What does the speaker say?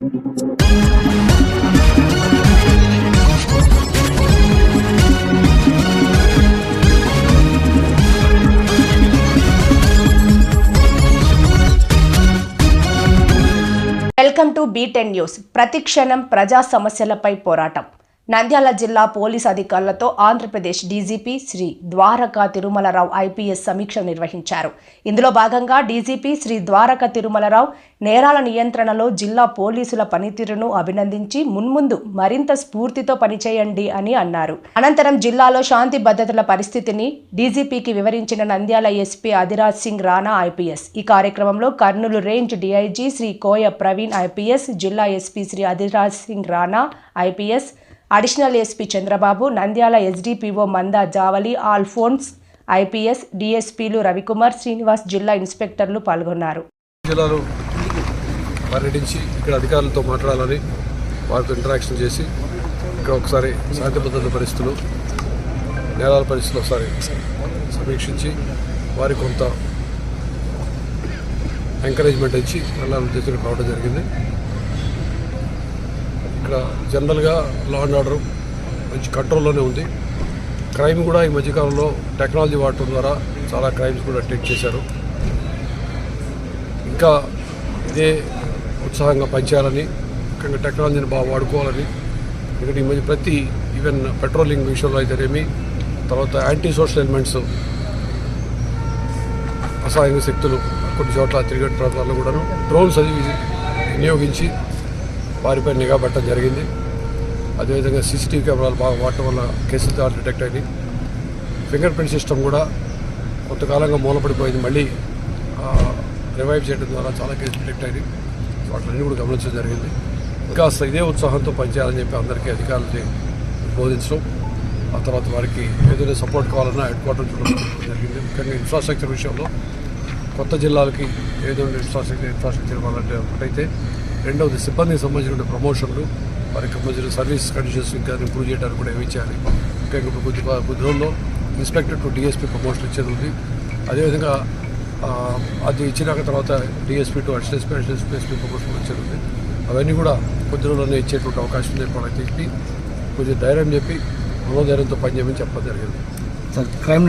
Welcome to B ten news. ప్రతిక్షణం ప్రజా సమస్యలపై పోరాటం. నంద్యాల జిల్లా పోలీస్ అధికారులతో ఆంధ్రప్రదేశ్ డీజీపీ శ్రీ ద్వారకా తిరుమలరావు ఐపీఎస్ సమీక్ష నిర్వహించారు. ఇందులో భాగంగా డీజీపీ శ్రీ ద్వారకా తిరుమలరావు నేరాల నియంత్రణలో జిల్లా పోలీసుల పనితీరును అభినందించి మున్ముందు మరింత స్ఫూర్తితో పనిచేయండి అని అన్నారు. అనంతరం జిల్లాలో శాంతి భద్రతల పరిస్థితిని డీజీపీకి వివరించిన నంద్యాల ఎస్పీ అధిరాజ్ సింగ్ రాణా ఐపీఎస్. ఈ కార్యక్రమంలో Kurnool range DIG Shri Koya Praveen IPS జిల్లా SP Shri Adhiraj Singh Rana IPS additional SP Chandrababu Nandyal SDPO Manda Javali Alphonse IPS డిఎస్పీలు Ravikumar Srinivas జిల్లా ఇన్స్పెక్టర్లు పాల్గొన్నారు. జిల్లాలో పర్యటించి ఇక్కడ అధికారులతో మాట్లాడాలని వారితో ఇంటరాక్షన్ చేసి ఇక్కడ ఒకసారి శాంతి భద్రత పరిస్థితులు నేరాల పరిస్థితులు ఒకసారి సమీక్షించి వారికి కొంత ఎంకరేజ్మెంట్ ఇచ్చి వెళ్ళాలని ఉద్దేశంగా రావడం జరిగింది. ఇక్కడ జనరల్గా లా అండ్ ఆర్డర్ మంచి కంట్రోల్లోనే ఉంది. క్రైమ్ కూడా ఈ మధ్యకాలంలో టెక్నాలజీ వాడటం ద్వారా చాలా క్రైమ్స్ కూడా టెక్ చేశారు. ఇంకా ఇదే ఉత్సాహంగా పనిచేయాలని ముఖ్యంగా టెక్నాలజీని బాగా వాడుకోవాలని ఎందుకంటే ఈ మధ్య ప్రతి ఈవెన్ పెట్రోలింగ్ విషయంలో అయితేనేమి తర్వాత యాంటీ సోషల్ ఎలిమెంట్స్ అసహాయంగా శక్తులు కొన్ని చోట్ల తిరిగే ప్రాంతాల్లో కూడాను డ్రోన్స్ అది వినియోగించి వారిపై నిఘా పెట్టడం జరిగింది. అదేవిధంగా సీసీటీవీ కెమెరాలు బాగా వాడటం వల్ల కేసులు ద్వారా డిటెక్ట్ అయింది ఫింగర్ ప్రింట్ సిస్టమ్ కూడా కొంతకాలంగా మూలపడిపోయింది. మళ్ళీ రివైవ్ చేయడం ద్వారా చాలా కేసులు డిటెక్ట్ అయినాయి. వాటిని కూడా గమనించడం జరిగింది. ఇంకా అసలు ఇదే ఉత్సాహంతో పనిచేయాలని చెప్పి అందరికీ అధికారులకి బోధించడం ఆ తర్వాత వారికి ఏదైనా సపోర్ట్ కావాలన్నా హెడ్ క్వార్టర్ చూడడం జరిగింది. ముఖ్యంగా ఇన్ఫ్రాస్ట్రక్చర్ విషయంలో కొత్త జిల్లాలకి ఏదైనా ఇన్ఫ్రాస్ట్రక్చర్ ఇన్ఫ్రాస్ట్రక్చర్ ఇవ్వాలంటే ఒకటైతే రెండవది సిబ్బందికి సంబంధించిన ప్రమోషన్లు వారికి సంబంధించిన సర్వీస్ కండిషన్స్ ఇంకా ఇంప్రూవ్ చేయడానికి కూడా ఏమి చేయాలి ముఖ్యంగా ఇప్పుడు కొద్ది కొద్ది రోజుల్లో ఇన్స్పెక్టర్ టు డిఎస్పీ ప్రమోషన్ ఇచ్చేది ఉంది. అదేవిధంగా అది ఇచ్చినాక తర్వాత DSP to additional SP additional SP promotion వచ్చేది ఉంది. అవన్నీ కూడా కొద్ది రోజుల్లోనే ఇచ్చేటువంటి అవకాశం ఉంది వాళ్ళకి చెప్పి కొద్దిగా ధైర్యం చెప్పి మనోధైర్యంతో పనిచేయమని చెప్పడం జరిగింది. క్రైమ్